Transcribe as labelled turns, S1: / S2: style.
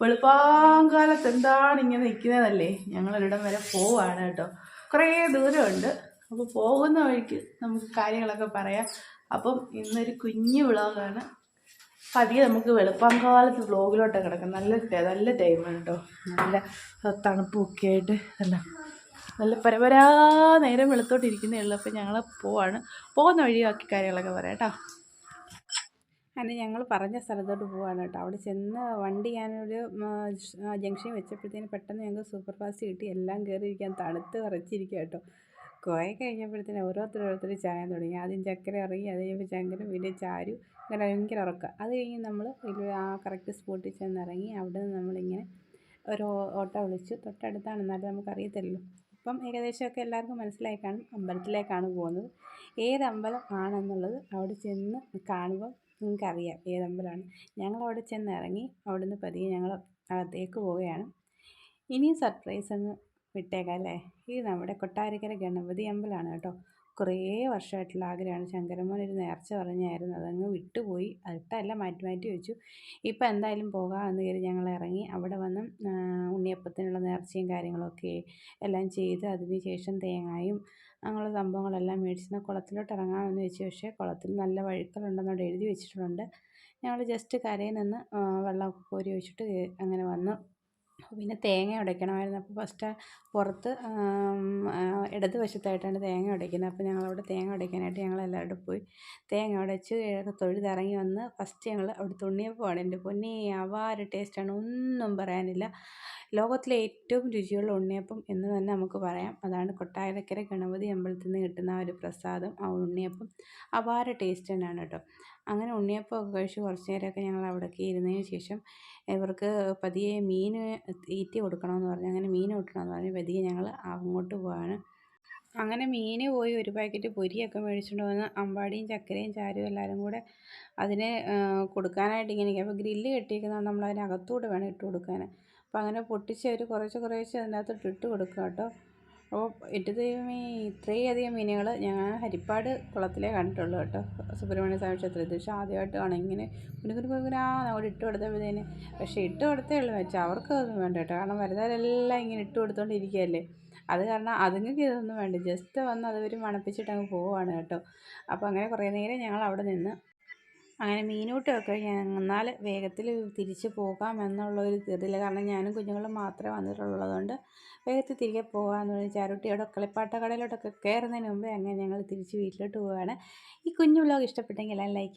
S1: വെളുപ്പാങ്കാലത്ത് എന്താണ് ഇങ്ങനെ നിൽക്കുന്നതല്ലേ ഞങ്ങളൊരിടം വരെ പോവാണ് കേട്ടോ. കുറേ ദൂരമുണ്ട്. അപ്പോൾ പോകുന്ന വഴിക്ക് നമുക്ക് കാര്യങ്ങളൊക്കെ പറയാം. അപ്പം ഇന്നൊരു കുഞ്ഞു വ്ളോഗാണ്. പതിയെ നമുക്ക് വെളുപ്പാങ്കാലത്ത് വ്ളോഗിലോട്ട് കിടക്കാം. നല്ല നല്ല ടൈമാണ് കേട്ടോ. നല്ല തണുപ്പൊക്കെ ആയിട്ട് അല്ല നല്ല പരപരാ നേരം വെളുത്തോട്ടിരിക്കുന്നേ ഉള്ളൂ. അപ്പോൾ ഞങ്ങൾ പോവാണ്. പോകുന്ന വഴി ബാക്കി കാര്യങ്ങളൊക്കെ പറയാം കേട്ടോ. അങ്ങനെ ഞങ്ങൾ പറഞ്ഞ സ്ഥലത്തോട്ട് പോവാണ് കേട്ടോ. അവിടെ ചെന്ന് വണ്ടി ഞാനൊരു ജംഗ്ഷൻ വെച്ചപ്പോഴത്തേന് പെട്ടെന്ന് ഞങ്ങൾക്ക് സൂപ്പർ ഫാസ്റ്റ് കിട്ടി. എല്ലാം കയറിയിരിക്കാൻ തണുത്ത് വിറച്ചിരിക്കുക കേട്ടോ. കുറേ കഴിഞ്ഞപ്പോഴത്തേന് ഓരോരുത്തർ ഓരോരുത്തർ ചായ തുടങ്ങി. ആദ്യം ചക്കര ഇറങ്ങി അത് കഴിഞ്ഞപ്പോൾ ചങ്കര പിന്നെ ചാരു അങ്ങനെ ഭയങ്കര ഉറക്കുക അത് കഴിഞ്ഞ് നമ്മൾ ആ കറക്റ്റ് സ്പോട്ടിൽ ചെന്ന് ഇറങ്ങി അവിടെ നിന്ന് നമ്മളിങ്ങനെ ഒരു ഓട്ടോ വിളിച്ചു. തൊട്ടടുത്താണ് എന്നാലും നമുക്കറിയത്തില്ലല്ലോ. ഇപ്പം ഏകദേശമൊക്കെ എല്ലാവർക്കും മനസ്സിലായി കാണും അമ്പലത്തിലേക്കാണ് പോകുന്നത്. ഏത് അമ്പലം ആണെന്നുള്ളത് അവിടെ ചെന്ന് കാണുമ്പോൾ നിങ്ങൾക്കറിയാം ഏത് അമ്പലമാണ് ഞങ്ങൾ അവിടെ ചെന്ന് ഇറങ്ങി അവിടെ നിന്ന് പതിയെ ഞങ്ങൾ അകത്തേക്ക് പോവുകയാണ്. ഇനിയും സർപ്രൈസ് അങ്ങ് വിട്ടേക്കാം അല്ലേ? ഇത് നമ്മുടെ കൊട്ടാരക്കര ഗണപതി അമ്പലമാണ് കേട്ടോ. കുറേ വർഷമായിട്ടുള്ള ആഗ്രഹമാണ്. ശങ്കരമോൻ ഒരു നേർച്ച പറഞ്ഞായിരുന്നു. അതങ്ങ് വിട്ടുപോയി. അതിട്ടല്ല മാറ്റി മാറ്റി വെച്ചു. ഇപ്പം എന്തായാലും പോകാമെന്ന് കയറി ഞങ്ങൾ ഇറങ്ങി. അവിടെ വന്ന് ഉണ്ണിയപ്പത്തിനുള്ള നേർച്ചയും കാര്യങ്ങളൊക്കെ എല്ലാം ചെയ്ത് അതിന് ശേഷം തേങ്ങായും അങ്ങനെയുള്ള സംഭവങ്ങളെല്ലാം മേടിച്ച് കുളത്തിലോട്ട് ഇറങ്ങാമെന്ന് വെച്ചു. പക്ഷേ കുളത്തിൽ നല്ല വഴുക്കലുണ്ടെന്നോട് എഴുതി വെച്ചിട്ടുണ്ട്. ഞങ്ങൾ ജസ്റ്റ് കരയിൽ നിന്ന് വെള്ളമൊക്കെ കോരി വെച്ചിട്ട് അങ്ങനെ വന്നു. പിന്നെ തേങ്ങ ഉടയ്ക്കണമായിരുന്നു അപ്പോൾ ഫസ്റ്റ് പുറത്ത് ഇടത് വശത്തായിട്ടാണ് തേങ്ങ ഉടയ്ക്കുന്നത്. അപ്പോൾ ഞങ്ങളവിടെ തേങ്ങ ഉടയ്ക്കാനായിട്ട് ഞങ്ങൾ എല്ലാവരും പോയി തേങ്ങ ഉടച്ച് തൊഴുതിറങ്ങി വന്ന് ഫസ്റ്റ് ഞങ്ങൾ അവിടെ തുണിയപ്പമാണ് എന്റെ പൊന്നി അവാര ടേസ്റ്റാണ് ഒന്നും പറയാനില്ല. ലോകത്തിലെ ഏറ്റവും രുചിയുള്ള ഉണ്ണിയപ്പം എന്ന് തന്നെ നമുക്ക് പറയാം. അതാണ് കൊട്ടാരക്കര ഗണപതി അമ്പലത്തിൽ നിന്ന് കിട്ടുന്ന ഒരു പ്രസാദം. ആ ഉണ്ണിയപ്പം അപാര ടേസ്റ്റ് തന്നെയാണ് കേട്ടോ. അങ്ങനെ ഉണ്ണിയപ്പമൊക്കെ കഴിച്ച് കുറച്ച് നേരമൊക്കെ ഞങ്ങൾ അവിടേക്ക് ഇരുന്നതിന് ശേഷം ഇവർക്ക് പതിയെ മീൻ തീറ്റ കൊടുക്കണമെന്ന് പറഞ്ഞു. അങ്ങനെ മീൻ കിട്ടണമെന്ന് പറഞ്ഞ്. പതിയെ ഞങ്ങൾ അങ്ങോട്ട് പോവാണ്. അങ്ങനെ മീൻ പോയി. ഒരു പാക്കറ്റ് പൊരിയൊക്കെ മേടിച്ചുകൊണ്ട് വന്ന് അമ്പാടിയും ചക്കരയും ചാരും എല്ലാവരും കൂടെ അതിനെ കൊടുക്കാനായിട്ട് ഇങ്ങനെ. അപ്പോൾ ഗ്രില്ല് കെട്ടിയിരിക്കുന്നതുകൊണ്ട് നമ്മൾ അതിനകത്തൂടെ വേണം ഇട്ട് കൊടുക്കാൻ. അപ്പോൾ അങ്ങനെ പൊട്ടിച്ച് അവർ കുറേശ്ശെ കുറേശ്ശെ അതിനകത്തോട്ട് ഇട്ട് കൊടുക്കുക കേട്ടോ. അപ്പോൾ എന്റെ ദൈവമേ ഇത്രയധികം മീനുകൾ ഞാൻ ഹരിപ്പാട് കുളത്തിലേ കണ്ടിട്ടുള്ളൂ കേട്ടോ. സുബ്രഹ്മണ്യ സ്വാമി ക്ഷേത്രത്തിൽ. പക്ഷേ ആദ്യമായിട്ടാണ് ഇങ്ങനെ കുനുകുനു കുനുകുനാ അവിടെ ഇട്ട് കൊടുത്തപ്പോഴത്തേന് പക്ഷേ ഇട്ട് കൊടുത്തേ ഉള്ളൂ. വെച്ചാൽ അവർക്ക് അതൊന്നും വേണ്ട കേട്ടോ. കാരണം വരുന്നവരെല്ലാം ഇങ്ങനെ ഇട്ട് കൊടുത്തോണ്ടിരിക്കുകയല്ലേ. അത് കാരണം അതുങ്ങൾക്ക് ഇതൊന്നും വേണ്ട. ജസ്റ്റ് വന്ന് അതവർ മണപ്പിച്ചിട്ട് അങ്ങ് പോവുകയാണ് കേട്ടോ. അപ്പോൾ അങ്ങനെ കുറേ നേരം ഞങ്ങൾ അവിടെ നിന്ന് അങ്ങനെ മീനൂട്ടമൊക്കെ എന്നാൽ വേഗത്തിൽ തിരിച്ച് പോകാം എന്നുള്ള ഒരു ഇതിൽ കാരണം ഞാനും കുഞ്ഞുങ്ങളും മാത്രമേ വന്നിട്ടുള്ളതുകൊണ്ട് വേഗത്തിൽ തിരികെ പോകാമെന്ന് പറഞ്ഞ് ചാരുട്ടിയുടെ കളിപ്പാട്ട കടയിലോട്ടൊക്കെ കയറുന്നതിന് മുമ്പേ അങ്ങനെ ഞങ്ങൾ തിരിച്ച് വീട്ടിലോട്ട് പോവുകയാണ് ഈ കുഞ്ഞു വ്ലോഗ് ഇഷ്ടപ്പെട്ടെങ്കിൽ എല്ലാം ലൈക്ക്